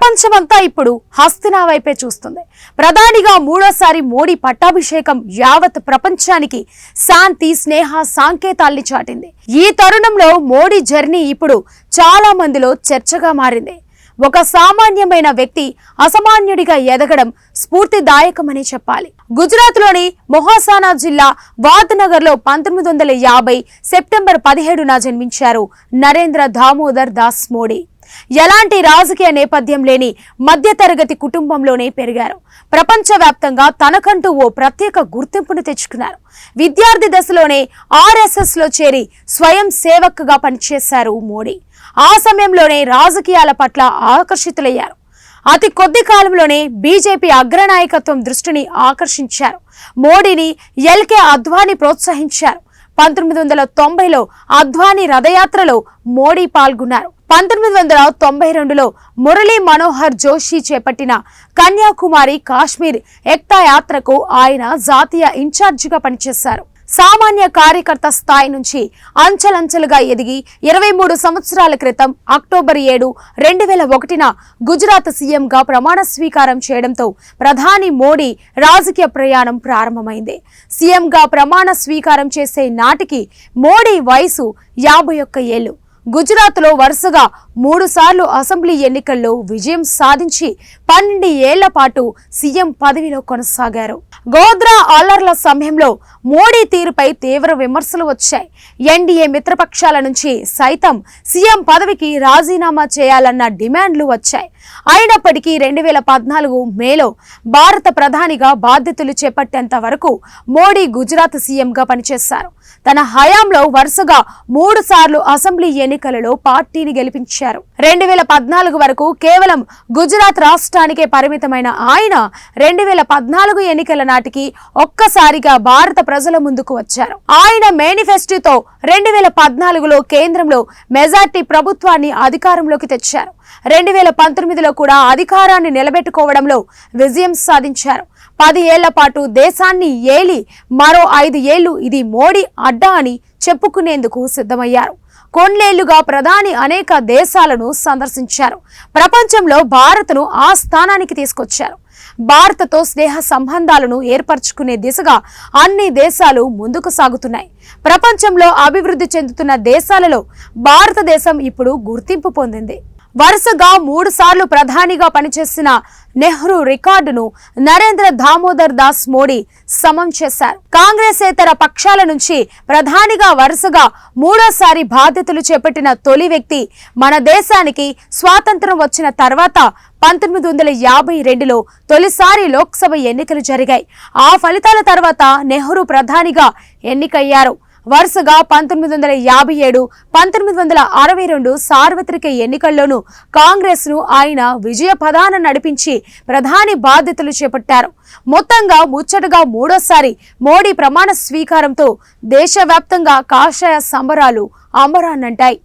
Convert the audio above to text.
ప్రపంచమంతా ఇప్పుడు హస్తినా వైపే చూస్తుంది. ప్రధానిగా మూడోసారి మోడీ పట్టాభిషేకం యావత్ ప్రపంచానికి శాంతి స్నేహ సాంకేతాల్ని చాటింది. ఈ తరుణంలో మోడీ జర్నీ ఇప్పుడు చాలా మందిలో చర్చగా మారింది. ఒక సామాన్యమైన వ్యక్తి అసామాన్యుడిగా ఎదగడం స్ఫూర్తిదాయకమని చెప్పాలి. గుజరాత్లోని మొహాసానా జిల్లా వాద్నగర్లో పంతొమ్మిది వందల యాభై సెప్టెంబర్ పదిహేడున జన్మించారు నరేంద్ర దామోదర్ దాస్ మోడీ. ఎలాంటి రాజకీయ నేపథ్యం లేని మధ్యతరగతి కుటుంబంలోనే పెరిగారు. ప్రపంచవ్యాప్తంగా తనకంటూ ఓ ప్రత్యేక గుర్తింపును తెచ్చుకున్నారు. విద్యార్థి దశలోనే ఆర్ఎస్ఎస్లో చేరి స్వయం సేవక్గా పనిచేశారు మోడీ. ఆ సమయంలోనే రాజకీయాల పట్ల ఆకర్షితులయ్యారు. అతి కొద్ది కాలంలోనే బీజేపీ అగ్రనాయకత్వం దృష్టిని ఆకర్షించారు. మోడీని ఎల్కే అద్వానీ ప్రోత్సహించారు. పంతొమ్మిది వందల తొంభైలో అద్వానీ రథయాత్రలో మోడీ పాల్గొన్నారు. పంతొమ్మిది వందల తొంభై రెండులో మురళీ మనోహర్ జోషి చేపట్టిన కన్యాకుమారి కాశ్మీర్ ఎక్తా యాత్రకు ఆయన జాతీయ ఇన్ఛార్జిగా పనిచేశారు. సామాన్య కార్యకర్త స్థాయి నుంచి అంచెలంచెలుగా ఎదిగి ఇరవై మూడు సంవత్సరాల క్రితం అక్టోబర్ ఏడు రెండు వేల ఒకటిన గుజరాత్ సీఎంగా ప్రమాణ స్వీకారం చేయడంతో ప్రధాని మోడీ రాజకీయ ప్రయాణం ప్రారంభమైంది. సీఎంగా ప్రమాణ స్వీకారం చేసే నాటికి మోడీ వయసు యాభై ఒక్క ఏళ్ళు. గుజరాత్లో వరుసగా మూడు సార్లు అసెంబ్లీ ఎన్నికల్లో విజయం సాధించి పన్నెండు ఏళ్ళ పాటు సీఎం పదవిలో కొనసాగారు. గోద్రా అల్లర్ల సమయంలో మోడీ తీరుపై తీవ్ర విమర్శలు వచ్చాయి. ఎన్డీఏ మిత్రపక్షాల నుంచి సైతం సీఎం పదవికి రాజీనామా చేయాలన్న డిమాండ్లు వచ్చాయి. అయినప్పటికీ రెండు వేల పద్నాలుగు మేలో భారత ప్రధానిగా బాధ్యతలు చేపట్టేంత వరకు మోడీ గుజరాత్ సీఎంగా పనిచేశారు. తన హయాంలో వరుసగా మూడు సార్లు అసెంబ్లీ ఎన్నికలలో పార్టీని గెలిపించారు. రెండు వేల పద్నాలుగు వరకు కేవలం గుజరాత్ రాష్ట్రానికే పరిమితమైన ఆయన రెండు వేల పద్నాలుగు ఎన్నికల నాటికి ఒక్కసారిగా భారత ప్రజల ముందుకు వచ్చారు. ఆయన మేనిఫెస్టోతో రెండు వేల పద్నాలుగులో కేంద్రంలో మెజార్టీ ప్రభుత్వాన్ని అధికారంలోకి తెచ్చారు. రెండు వేల పంతొమ్మిదిలో కూడా అధికారాన్ని నిలబెట్టుకోవడంలో విజయం సాధించారు. పది ఏళ్ళ పాటు దేశాన్ని ఏలి మరో ఐదు ఏళ్ళు ఇది మోడీ అడ్డా అని చెప్పుకునేందుకు సిద్ధమయ్యారు. కొన్నేళ్ళుగా ప్రధాని అనేక దేశాలను సందర్శించారు. ప్రపంచంలో భారత్ను ఆ స్థానానికి తీసుకొచ్చారు. భారత్తో స్నేహ సంబంధాలను ఏర్పరచుకునే దిశగా అన్ని దేశాలు ముందుకు సాగుతున్నాయి. ప్రపంచంలో అభివృద్ధి చెందుతున్న దేశాలలో భారతదేశం ఇప్పుడు గుర్తింపు పొందింది. వరుసగా మూడు సార్లు ప్రధానిగా పనిచేసిన నెహ్రూ రికార్డును నరేంద్ర దామోదర్ దాస్ మోడీ సమం చేశారు. కాంగ్రెసేతర పక్షాల నుంచి ప్రధానిగా వరుసగా మూడోసారి బాధ్యతలు చేపట్టిన తొలి వ్యక్తి మన దేశానికి స్వాతంత్రం వచ్చిన తర్వాత పంతొమ్మిది వందల యాభై రెండులో తొలిసారి లోక్సభ ఎన్నికలు జరిగాయి. ఆ ఫలితాల తర్వాత నెహ్రూ ప్రధానిగా ఎన్నికయ్యారు. వరుసగా పంతొమ్మిది వందల యాభై ఏడు పంతొమ్మిది వందల అరవై రెండు సార్వత్రిక ఎన్నికల్లోనూ కాంగ్రెస్ను ఆయన విజయ ప్రధాన నడిపించి ప్రధాని బాధ్యతలు చేపట్టారు. మొత్తంగా ముచ్చటగా మూడోసారి మోడీ ప్రమాణ స్వీకారంతో దేశవ్యాప్తంగా కాషాయ సంబరాలు అంబరాన్నంటాయి